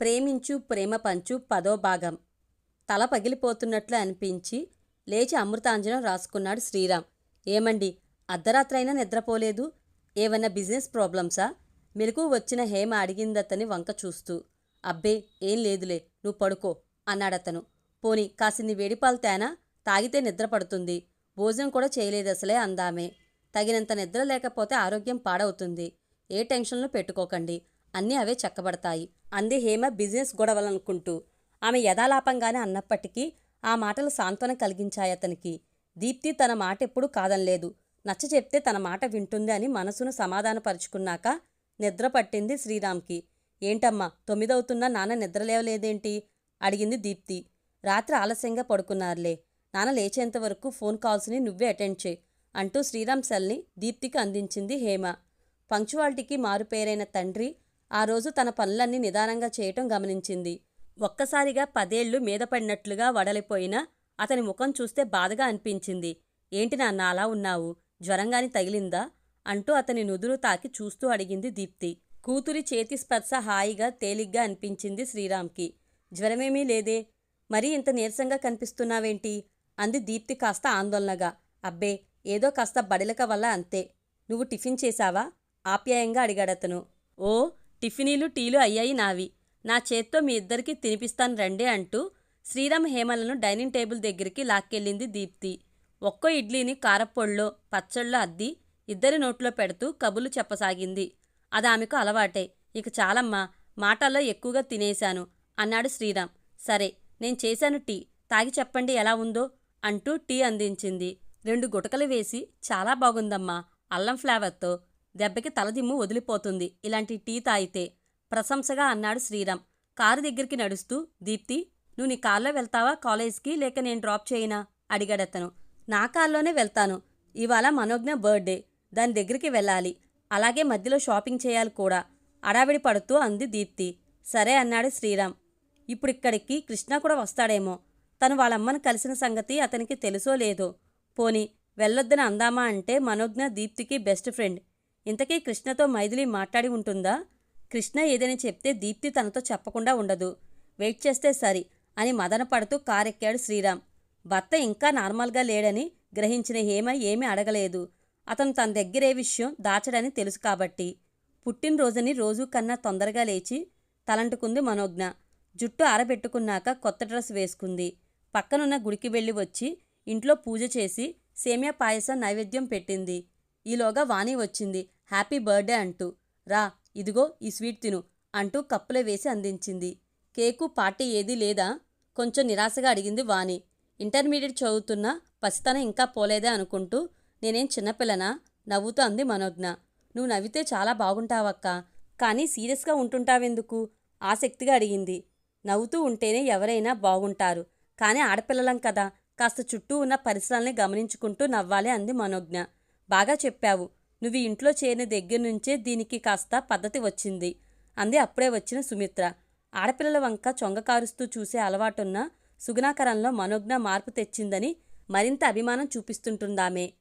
ప్రేమించు ప్రేమ పంచు పదో భాగం. తల పగిలిపోతున్నట్లు అనిపించి లేచి అమృతాంజనం రాసుకున్నాడు శ్రీరామ్. ఏమండి అర్ధరాత్రైనా నిద్రపోలేదు? ఏవన్నా బిజినెస్ ప్రాబ్లమ్సా? మెలకు వచ్చిన హేమ అడిగిందతని వంక చూస్తూ అబ్బే ఏం లేదులే నువ్వు పడుకో అన్నాడతను. పోని కాసిన్ని వేడిపాలు తేనా తాగితే నిద్ర పడుతుంది. భోజనం కూడా చేయలేదసలే అందామే. తగినంత నిద్ర లేకపోతే ఆరోగ్యం పాడవుతుంది. ఏ టెన్షన్లు పెట్టుకోకండి. అన్నీ అవే చక్కబడతాయి. అంది హేమ బిజినెస్ గొడవలనుకుంటూ. ఆమె యథాలాపంగానే అన్నప్పటికీ ఆ మాటలు సాంత్వన కలిగించాయి అతనికి. దీప్తి తన మాట ఎప్పుడూ కాదనలేదు. నచ్చ చెప్తే తన మాట వింటుంది అని మనసును సమాధానపరుచుకున్నాక నిద్ర పట్టింది శ్రీరామ్కి. ఏంటమ్మా తొమ్మిదవుతున్నా నాన్న నిద్రలేవలేదేంటి అడిగింది దీప్తి. రాత్రి ఆలస్యంగా పడుకున్నారులే. నాన్న లేచేంత వరకు ఫోన్ కాల్స్ని నువ్వే అటెండ్ చేయి అంటూ శ్రీరామ్ సెల్ని దీప్తికి అందించింది హేమ. పంక్చువాలిటీకి మారుపేరైన తండ్రి ఆ రోజు తన పనులన్నీ నిదానంగా చేయటం గమనించింది. ఒక్కసారిగా పదేళ్ళు మీద పడినట్లుగా వడలిపోయినా అతని ముఖం చూస్తే బాధగా అనిపించింది. ఏంటి నాన్న అలా ఉన్నావు? జ్వరంగాని తగిలిందా? అంటూ అతని నుదురు తాకి చూస్తూ అడిగింది దీప్తి. కూతురి చేతి స్పర్శ హాయిగా తేలిగ్గా అనిపించింది శ్రీరామ్కి. జ్వరమేమీ లేదే. మరీ ఇంత నీరసంగా కనిపిస్తున్నావేంటి? అంది దీప్తి కాస్త ఆందోళనగా. అబ్బే ఏదో కాస్త బడిలక వల్ల అంతే. నువ్వు టిఫిన్ చేశావా? ఆప్యాయంగా అడిగాడతను. ఓ టిఫినీలు టీలు అయ్యాయి నావి. నా చేత్తో మీ ఇద్దరికి తినిపిస్తాను రండి అంటూ శ్రీరామ్ హేమలను డైనింగ్ టేబుల్ దగ్గరికి లాక్కెళ్ళింది దీప్తి. ఒక్కో ఇడ్లీని కారప్పొళ్ళో పచ్చళ్ళో అద్ది ఇద్దరి నోట్లో పెడుతూ కబుర్లు చెప్పసాగింది. అది ఆమెకు అలవాటే. ఇక చాలమ్మా మాటల్లో ఎక్కువగా తినేశాను అన్నాడు శ్రీరామ్. సరే నేను చేశాను టీ. తాగి చెప్పండి ఎలా ఉందో అంటూ టీ అందించింది. రెండు గుటకలు వేసి చాలా బాగుందమ్మా అల్లం ఫ్లేవర్తో దెబ్బకి తలదిమ్ము వదిలిపోతుంది. ఇలాంటి టీ తాగితే ప్రశంసగా అన్నాడు శ్రీరామ్. కారు దగ్గరికి నడుస్తూ దీప్తి నువ్వు నీ కార్లో వెళ్తావా? కాలేజ్కి? లేక నేను డ్రాప్ చేయనా? అడిగాడతను. నా కార్లోనే వెళ్తాను. ఇవాళ మనోజ్ఞ బర్త్డే. దాని దగ్గరికి వెళ్ళాలి. అలాగే మధ్యలో షాపింగ్ చేయాలి కూడా. అడావిడి పడుతూ అంది దీప్తి. సరే అన్నాడు శ్రీరామ్. ఇప్పుడిక్కడికి కృష్ణ కూడా వస్తాడేమో. తను వాళ్ళమ్మను కలిసిన సంగతి అతనికి తెలుసో లేదో. పోని వెళ్ళొద్దని అందామా అంటే మనోజ్ఞ దీప్తికి బెస్ట్ ఫ్రెండ్. ఇంతకీ కృష్ణతో మైథిలి మాట్లాడి ఉంటుందా? కృష్ణ ఏదని చెప్తే దీప్తి తనతో చెప్పకుండా ఉండదు. వెయిట్ చేస్తే సరి అని మదన పడుతూ కారెక్కాడు శ్రీరామ్. భర్త ఇంకా నార్మల్గా లేడని గ్రహించిన హేమ ఏమీ అడగలేదు. అతను తన దగ్గరే విషయం దాచడని తెలుసు కాబట్టి. పుట్టినరోజుని రోజు కన్నా తొందరగా లేచి తలంటుకుంది మనోజ్ఞ. జుట్టు ఆరబెట్టుకున్నాక కొత్త డ్రెస్ వేసుకుంది. పక్కనున్న గుడికి వెళ్ళి వచ్చి ఇంట్లో పూజ చేసి సేమియా పాయసం నైవేద్యం పెట్టింది. ఈలోగా వాణి వచ్చింది. హ్యాపీ బర్త్డే అంటూ. రా ఇదిగో ఈ స్వీట్ తిను అంటూ కప్పులో వేసి అందించింది. కేకు పార్టీ ఏదీ లేదా? కొంచెం నిరాశగా అడిగింది వాణి. ఇంటర్మీడియట్ చదువుతున్నా పసితనం ఇంకా పోలేదే అనుకుంటూ నేనేం చిన్నపిల్లనా? నవ్వుతూ అంది మనోజ్ఞ. నువ్వు నవ్వితే చాలా బాగుంటావక్క. కానీ సీరియస్గా ఉంటుంటావెందుకు? ఆసక్తిగా అడిగింది. నవ్వుతూ ఉంటేనే ఎవరైనా బాగుంటారు. కానీ ఆడపిల్లలం కదా. కాస్త చుట్టూ ఉన్న పరిసరాల్ని గమనించుకుంటూ నవ్వాలి అంది మనోజ్ఞ. బాగా చెప్పావు. నువ్వు ఇంట్లో చేరిన దగ్గర నుంచే దీనికి కాస్త పద్ధతి వచ్చింది. అంది అప్పుడే వచ్చిన సుమిత్ర. ఆడపిల్లల వంక చొంగకారుస్తూ చూసే అలవాటున్న సుగుణాకరంలో మనోజ్ఞ మార్పు తెచ్చిందని మరింత అభిమానం చూపిస్తుంటుందామే.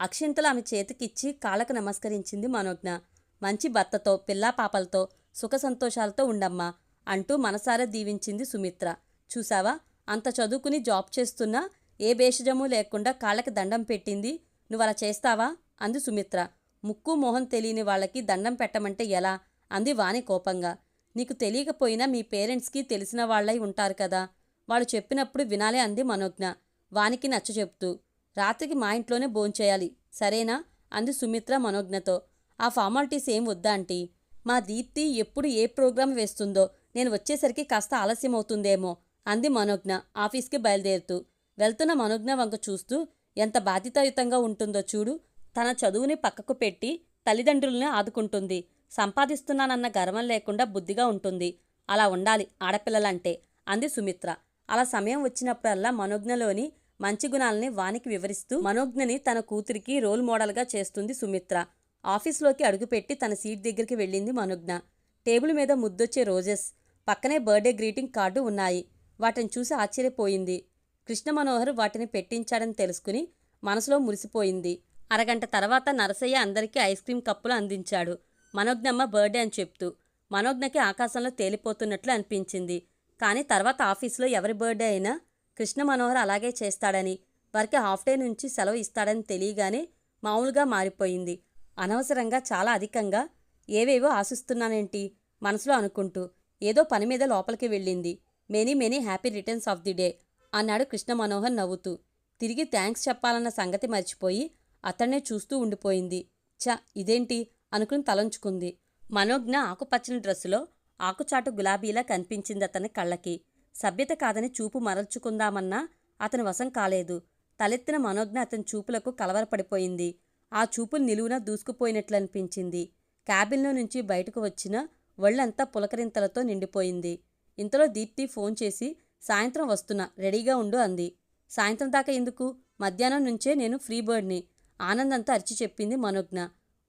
అక్షింతలు ఆమె చేతికిచ్చి కాళ్ళకు నమస్కరించింది మనోజ్ఞ. మంచి భర్తతో పిల్లా పాపలతో సుఖ సంతోషాలతో ఉండమ్మా అంటూ మనసారా దీవించింది సుమిత్ర. చూసావా? అంత చదువుకుని జాబ్ చేస్తున్నా ఏ భేషజమూ లేకుండా కాళ్ళకి దండం పెట్టింది నువ్వు అలా చేస్తావా? అంది సుమిత్ర. ముక్కు మొహం తెలియని వాళ్ళకి దండం పెట్టమంటే ఎలా? అంది వాణి కోపంగా. నీకు తెలియకపోయినా మీ పేరెంట్స్కి తెలిసిన వాళ్ళై ఉంటారు కదా. వాళ్ళు చెప్పినప్పుడు వినాలే అంది మనోజ్ఞ. వానికి నచ్చ చెప్తూ రాత్రికి మా ఇంట్లోనే భోంచేయాలి. సరేనా? అంది సుమిత్ర మనోజ్ఞతో. ఆ ఫార్మాలిటీస్ ఏం వద్దా ఆంటీ? మా దీప్తి ఎప్పుడు ఏ ప్రోగ్రాం వేస్తుందో నేను వచ్చేసరికి కాస్త ఆలస్యం అవుతుందేమో అంది మనోజ్ఞ ఆఫీస్కి బయలుదేరుతూ. వెళ్తున్న మనోజ్ఞ వంక చూస్తూ ఎంత బాధ్యతాయుతంగా ఉంటుందో చూడు. తన చదువుని పక్కకు పెట్టి తల్లిదండ్రుల్ని ఆదుకుంటుంది. సంపాదిస్తున్నానన్న గర్వం లేకుండా బుద్ధిగా ఉంటుంది. అలా ఉండాలి ఆడపిల్లలంటే అంది సుమిత్ర. అలా సమయం వచ్చినప్పుడల్లా మనోజ్ఞలోని మంచి గుణాలని వానికి వివరిస్తూ మనోజ్ఞని తన కూతురికి రోల్ మోడల్గా చేస్తుంది సుమిత్ర. ఆఫీస్లోకి అడుగుపెట్టి తన సీట్ దగ్గరికి వెళ్ళింది మనోజ్ఞ. టేబుల్ మీద ముద్దొచ్చే రోజెస్. పక్కనే బర్త్డే గ్రీటింగ్ కార్డు ఉన్నాయి. వాటిని చూసి ఆశ్చర్యపోయింది. కృష్ణ మనోహర్ వాటిని పెట్టించాడని తెలుసుకుని మనసులో మురిసిపోయింది. అరగంట తర్వాత నరసయ్య అందరికీ ఐస్ క్రీం కప్పులు అందించాడు. మనోజ్ఞమ్మ బర్త్డే అని చెప్తూ మనోజ్ఞకి ఆకాశంలో తేలిపోతున్నట్లు అనిపించింది. కానీ తర్వాత ఆఫీసులో ఎవరి బర్త్డే అయినా కృష్ణ మనోహర్ అలాగే చేస్తాడని వారికి హాఫ్ డే నుంచి సెలవు ఇస్తాడని తెలియగానే మామూలుగా మారిపోయింది. అనవసరంగా చాలా అధికంగా ఏవేవో ఆశిస్తున్నానేంటి మనసులో అనుకుంటూ ఏదో పని మీద లోపలికి వెళ్ళింది. Many many happy returns of the day అన్నాడు కృష్ణ మనోహర్ నవ్వుతూ. తిరిగి థ్యాంక్స్ చెప్పాలన్న సంగతి మర్చిపోయి అతన్నే చూస్తూ ఉండిపోయింది. చ ఇదేంటి? అనుకుని తలంచుకుంది. మనోజ్ఞ ఆకుపచ్చని డ్రెస్సులో ఆకుచాటు గులాబీలా కనిపించింది అతని కళ్ళకి. సభ్యత కాదని చూపు మరల్చుకుందామన్నా అతని వశం కాలేదు. తలెత్తిన మనోజ్ఞ అతని చూపులకు కలవరపడిపోయింది. ఆ చూపులు నిలువున దూసుకుపోయినట్లు అనిపించింది క్యాబిన్లో నుంచి బయటకు వచ్చిన ఒళ్ళంతా పులకరింతలతో నిండిపోయింది. ఇంతలో దీప్తి ఫోన్ చేసి సాయంత్రం వస్తున్నా రెడీగా ఉండు అంది. సాయంత్రం దాకా ఎందుకు? మధ్యాహ్నం నుంచే నేను ఫ్రీ బర్డ్ని ఆనందంతో అరిచి చెప్పింది మనోజ్ఞ.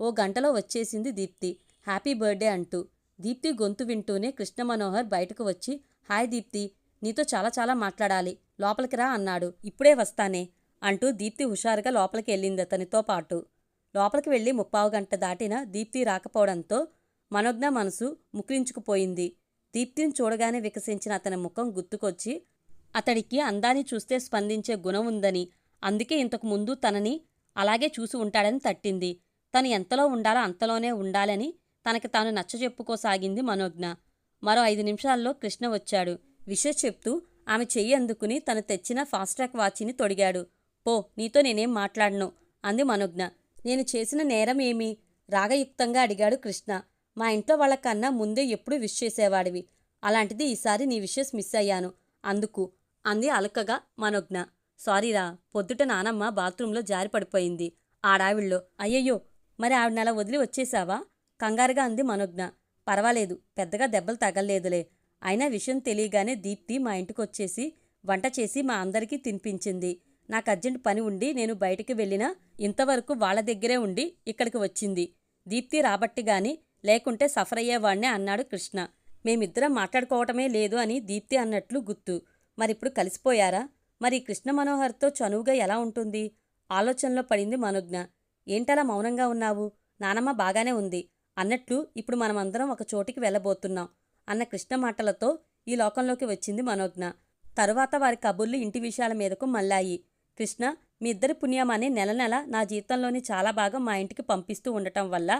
ఓ గంటలో వచ్చేసింది దీప్తి. హ్యాపీ బర్త్డే అంటూ. దీప్తి గొంతు వింటూనే కృష్ణ మనోహర్ బయటకు వచ్చి హాయ్ దీప్తి నీతో చాలా చాలా మాట్లాడాలి. లోపలికి రా అన్నాడు. ఇప్పుడే వస్తానే అంటూ దీప్తి హుషారుగా లోపలికి వెళ్ళింది అతనితో పాటు. లోపలికి వెళ్ళి ముప్పావు గంట దాటిన దీప్తి రాకపోవడంతో మనోజ్ఞ మనసు ముక్రించుకుపోయింది. దీప్తిని చూడగానే వికసించిన అతని ముఖం గుర్తుకొచ్చి అతడికి అందాన్ని చూస్తే స్పందించే గుణం ఉందని అందుకే ఇంతకు ముందు తనని అలాగే చూసి ఉంటాడని తట్టింది. తను ఎంతలో ఉండాలో అంతలోనే ఉండాలని తనకి తాను నచ్చజెప్పుకోసాగింది మనోజ్ఞ. మరో ఐదు నిమిషాల్లో కృష్ణ వచ్చాడు. విష చెప్తూ ఆమె చెయ్యి అందుకుని తను తెచ్చిన ఫాస్ట్రాక్ వాచిని తొడిగాడు. పో నీతో నేనేం మాట్లాడను అంది మనోజ్ఞ. నేను చేసిన నేరం ఏమి? రాగయుక్తంగా అడిగాడు కృష్ణ. మా ఇంట్లో వాళ్ళకన్నా ముందే ఎప్పుడూ విష్ చేసేవాడివి. అలాంటిది ఈసారి నీ విషెస్ మిస్ అయ్యాను. అందుకు అంది అలకగా మనోజ్ఞ. సారీరా పొద్దుట నానమ్మ బాత్రూంలో జారి పడిపోయింది. ఆడావిళ్ళో అయ్యయ్యో మరి ఆవిడ నెల వదిలి వచ్చేశావా? కంగారుగా అంది మనోజ్ఞ. పర్వాలేదు పెద్దగా దెబ్బలు తగలలేదులే. అయినా విషయం తెలియగానే దీప్తి మా ఇంటికొచ్చేసి వంట చేసి మా అందరికీ తినిపించింది. నాకు అర్జెంట్ పని ఉండి నేను బయటికి వెళ్ళినా ఇంతవరకు వాళ్ళ దగ్గరే ఉండి ఇక్కడికి వచ్చింది. దీప్తి రాబట్టి గాని లేకుంటే సఫర్ అయ్యేవాణ్ణే అన్నాడు కృష్ణ. మేమిద్దరం మాట్లాడుకోవటమే లేదు అని దీప్తి అన్నట్లు గుర్తు మరిప్పుడు కలిసిపోయారా? మరి కృష్ణ మనోహర్తో చనువుగా ఎలా ఉంటుంది? ఆలోచనలో పడింది మనోజ్ఞ. ఏంటలా మౌనంగా ఉన్నావు? నానమ్మ బాగానే ఉంది అన్నట్లు ఇప్పుడు మనమందరం ఒక చోటికి వెళ్ళబోతున్నాం అన్న కృష్ణ మాటలతో ఈ లోకంలోకి వచ్చింది మనోజ్ఞ. తరువాత వారి కబుర్లు ఇంటి విషయాల మీదకు మళ్ళాయి. కృష్ణ మీ ఇద్దరి పుణ్యమాని నెల నెల నా జీతంలోని చాలా భాగం మా ఇంటికి పంపిస్తూ ఉండటం వల్ల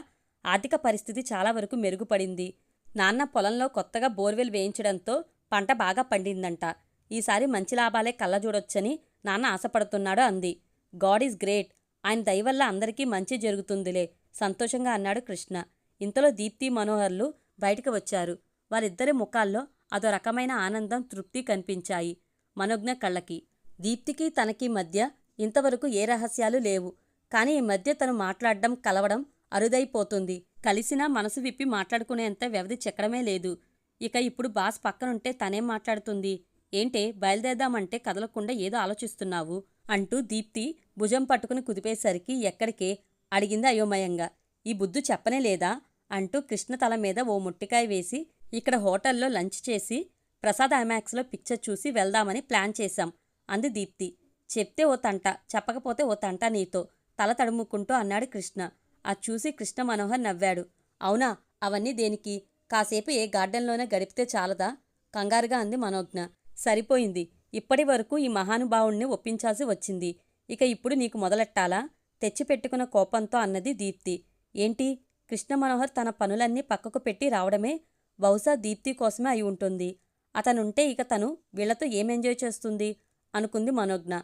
ఆర్థిక పరిస్థితి చాలా వరకు మెరుగుపడింది. నాన్న పొలంలో కొత్తగా బోర్వెల్ వేయించడంతో పంట బాగా పండిందంట. ఈసారి మంచి లాభాలే కళ్ళజూడొచ్చని నాన్న ఆశపడుతున్నాడు అంది. God is great. ఆయన దయవల్ల అందరికీ మంచి జరుగుతుందిలే సంతోషంగా అన్నాడు కృష్ణ. ఇంతలో దీప్తి మనోహర్లు బయటకు వచ్చారు. వారిద్దరి ముఖాల్లో అదో రకమైన ఆనందం తృప్తి కనిపించాయి మనోజ్ఞ కళ్ళకి. దీప్తికి తనకి మధ్య ఇంతవరకు ఏ రహస్యాలు లేవు. కానీ ఈ మధ్య తను మాట్లాడడం కలవడం అరుదైపోతుంది. కలిసినా మనసు విప్పి మాట్లాడుకునేంత వ్యవధి చెక్కడమే లేదు. ఇక ఇప్పుడు బాస్ పక్కనుంటే తనేం మాట్లాడుతుంది? ఏంటే బయలుదేరదామంటే కదలకుండా ఏదో ఆలోచిస్తున్నావు? అంటూ దీప్తి భుజం పట్టుకుని కుదిపేసరికి ఎక్కడికే? అడిగింది అయోమయంగా. ఈ బుద్ధు చెప్పనే లేదా? అంటూ కృష్ణ తల మీద ఓ ముట్టికాయ వేసి ఇక్కడ హోటల్లో లంచ్ చేసి ప్రసాద్ ఐమాక్స్లో పిక్చర్ చూసి వెళ్దామని ప్లాన్ చేశాం అంది దీప్తి. చెప్తే ఓ తంట చెప్పకపోతే ఓ తంట నీతో తల తడుముకుంటూ అన్నాడు కృష్ణ. అది చూసి కృష్ణ మనోహర్ నవ్వాడు. అవునా? అవన్నీ దేనికి? కాసేపు ఏ గార్డెన్లోనే గడిపితే చాలదా? కంగారుగా అంది మనోజ్ఞ. సరిపోయింది. ఇప్పటి వరకు ఈ మహానుభావుణ్ణి ఒప్పించాల్సి వచ్చింది. ఇక ఇప్పుడు నీకు మొదలెట్టాలా? తెచ్చిపెట్టుకున్న కోపంతో అన్నది దీప్తి. ఏంటి? కృష్ణ మనోహర్ తన పనులన్నీ పక్కకు పెట్టి రావడమే? బహుశా దీప్తి కోసమే అయి ఉంటుంది. అతనుంటే ఇక తను వీళ్ళతో ఏం ఎంజాయ్ చేస్తుంది? అనుకుంది మనోజ్ఞ.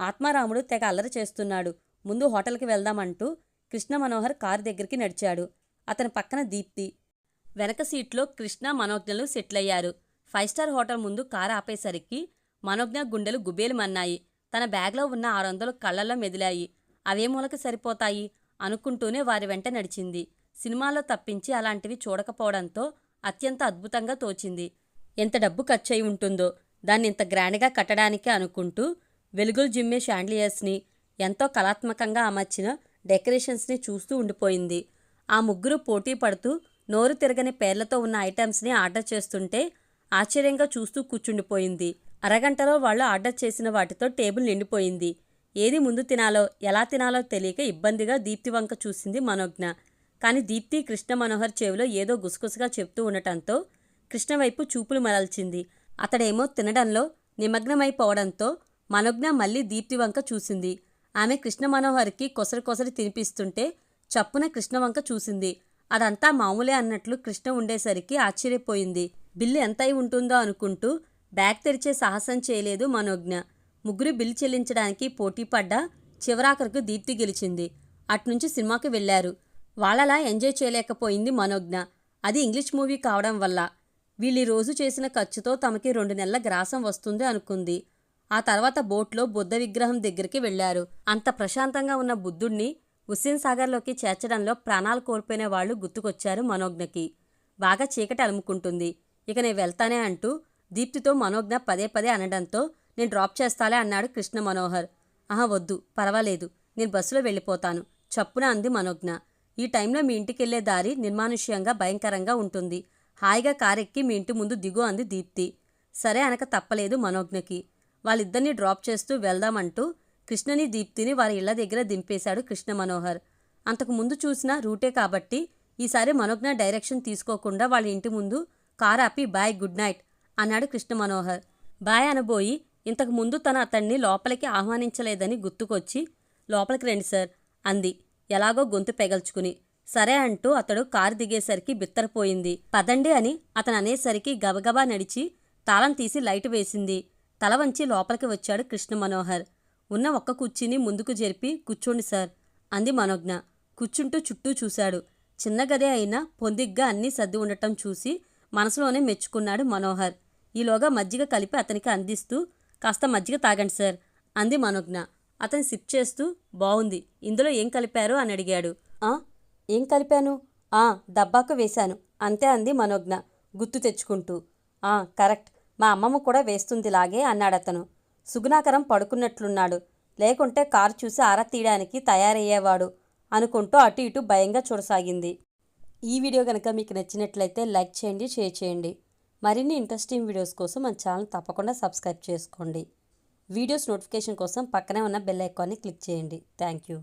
ఆత్మారాముడు తెగ అల్లరి చేస్తున్నాడు. ముందు హోటల్కి వెళ్దామంటూ కృష్ణ మనోహర్ కారు దగ్గరికి నడిచాడు. అతని పక్కన దీప్తి. వెనక సీట్లో కృష్ణ మనోజ్ఞలు సెటిల్ అయ్యారు ఫైవ్ స్టార్ హోటల్ ముందు కారు ఆపేసరికి మనోజ్ఞ గుండెలు గుబేలుమన్నాయి తన బ్యాగ్లో ఉన్న ఆరు వందలు కళ్ళల్లో మెదిలాయి. అవే మూలకి సరిపోతాయి అనుకుంటూనే వారి వెంట నడిచింది. సినిమాల్లో తప్పించి అలాంటివి చూడకపోవడంతో అత్యంత అద్భుతంగా తోచింది. ఎంత డబ్బు ఖర్చయి ఉంటుందో దాన్ని ఇంత గ్రాండ్గా కట్టడానికే అనుకుంటూ వెలుగులు జిమ్మే షాండ్లియర్స్ని ఎంతో కళాత్మకంగా అమర్చిన డెకరేషన్స్ని చూస్తూ ఉండిపోయింది. ఆ ముగ్గురు పోటీ పడుతూ నోరు తిరగని పేర్లతో ఉన్న ఐటమ్స్ని ఆర్డర్ చేస్తుంటే ఆశ్చర్యంగా చూస్తూ కూర్చుండిపోయింది. అరగంటలో వాళ్ళు ఆర్డర్ చేసిన వాటితో టేబుల్ నిండిపోయింది. ఏది ముందు తినాలో ఎలా తినాలో తెలియక ఇబ్బందిగా దీప్తి వంక చూసింది మనోజ్ఞ. కానీ దీప్తి కృష్ణ మనోహర్ చెవిలో ఏదో గుసగుసగా చెప్తూ ఉండటంతో కృష్ణ వైపు చూపులు మరల్చింది. అతడేమో తినడంలో నిమగ్నమైపోవడంతో మనోజ్ఞ మళ్ళీ దీప్తి వంక చూసింది. ఆమె కృష్ణ మనోహర్కి కొసరి కొసరి తినిపిస్తుంటే చప్పున కృష్ణ వంక చూసింది. అదంతా మామూలే అన్నట్లు కృష్ణ ఉండేసరికి ఆశ్చర్యపోయింది. బిల్లు ఎంత అయి ఉంటుందో అనుకుంటూ బ్యాగ్ తెరిచే సాహసం చేయలేదు మనోజ్ఞ. ముగ్గురు బిల్లు చెల్లించడానికి పోటీ పడ్డా చివరాఖరుకు దీప్తి గెలిచింది. అట్నుంచి సినిమాకి వెళ్ళారు వాళ్ళలా ఎంజాయ్ చేయలేకపోయింది మనోజ్ఞ. అది ఇంగ్లీష్ మూవీ కావడం వల్ల. వీళ్ళు రోజు చేసిన ఖర్చుతో తమకి రెండు నెలల గ్రాసం వస్తుంది అనుకుంది. ఆ తర్వాత బోట్లో బుద్ధ విగ్రహం దగ్గరికి వెళ్ళారు అంత ప్రశాంతంగా ఉన్న బుద్ధుణ్ణి హుస్సేన్ సాగర్లోకి చేర్చడంలో ప్రాణాలు కోల్పోయిన వాళ్ళు గుర్తుకొచ్చారు మనోజ్ఞకి. బాగా చీకటి అలుముకుంటుంది. ఇక నేను వెళ్తానే అంటూ దీప్తితో మనోజ్ఞ పదే పదే అనడంతో నేను డ్రాప్ చేస్తాలే అన్నాడు కృష్ణ మనోహర్. ఆహా వద్దు పర్వాలేదు నేను బస్సులో వెళ్ళిపోతాను చప్పున అంది మనోజ్ఞ. ఈ టైంలో మీ ఇంటికెళ్ళే దారి నిర్మానుష్యంగా భయంకరంగా ఉంటుంది. హాయిగా కారెక్కి మీ ఇంటి ముందు దిగు అంది దీప్తి. సరే అనక తప్పలేదు మనోజ్ఞకి. వాళ్ళిద్దరినీ డ్రాప్ చేస్తూ వెళ్దామంటూ కృష్ణని దీప్తిని వారి ఇళ్ళ దగ్గర దింపేశాడు కృష్ణ మనోహర్ అంతకు ముందు చూసిన రూటే కాబట్టి ఈసారి మనోజ్ఞ డైరెక్షన్ తీసుకోకుండా వాళ్ళ ఇంటి ముందు కార్ ఆపి బాయ్ గుడ్ నైట్ అన్నాడు కృష్ణ మనోహర్ బాయ్ అనబోయి ఇంతకు ముందు తన అతన్ని లోపలికి ఆహ్వానించలేదని గుర్తుకొచ్చి లోపలికి రండి సార్ అంది. ఎలాగో గొంతు పెగల్చుకుని. సరే అంటూ అతడు కారు దిగేసరికి బిత్తరపోయింది. పదండి అని అతను అనేసరికి గబగబా నడిచి తాళం తీసి లైట్ వేసింది. తల వంచి లోపలికి వచ్చాడు కృష్ణ మనోహర్. ఉన్న ఒక్క కుర్చీని ముందుకు జరిపి కూర్చోండి సార్ అంది మనోజ్ఞ. కూర్చుంటూ చుట్టూ చూశాడు. చిన్న గదే అయినా పొందిగ్గా అన్నీ సర్ది ఉండటం చూసి మనసులోనే మెచ్చుకున్నాడు మనోహర్. ఈలోగా మజ్జిగ కలిపి అతనికి అందిస్తూ కాస్త మజ్జిగ తాగండి సార్ అంది మనోజ్ఞ. అతను సిప్ చేస్తూ బాగుంది ఇందులో ఏం కలిపారు? అని అడిగాడు. ఆ? ఏం కలిపాను? ఆ దబ్బాకు వేశాను. అంతే అంది మనోజ్ఞ గుర్తు తెచ్చుకుంటూ. ఆ కరెక్ట్. మా అమ్మమ్మ కూడా వేస్తుందిలాగే అన్నాడతను. సుగుణాకరం పడుకున్నట్లున్నాడు. లేకుంటే కారు చూసి ఆరా తీయడానికి తయారయ్యేవాడు అనుకుంటూ అటు ఇటు భయంగా చూడసాగింది. ఈ వీడియో కనుక మీకు నచ్చినట్లయితే లైక్ చేయండి షేర్ చేయండి. మరిన్ని ఇంట్రెస్టింగ్ వీడియోస్ కోసం మన ఛానల్ తప్పకుండా సబ్స్క్రైబ్ చేసుకోండి. వీడియోస్ నోటిఫికేషన్ కోసం పక్కనే ఉన్న బెల్ ఐకాన్ని క్లిక్ చేయండి. Thank you.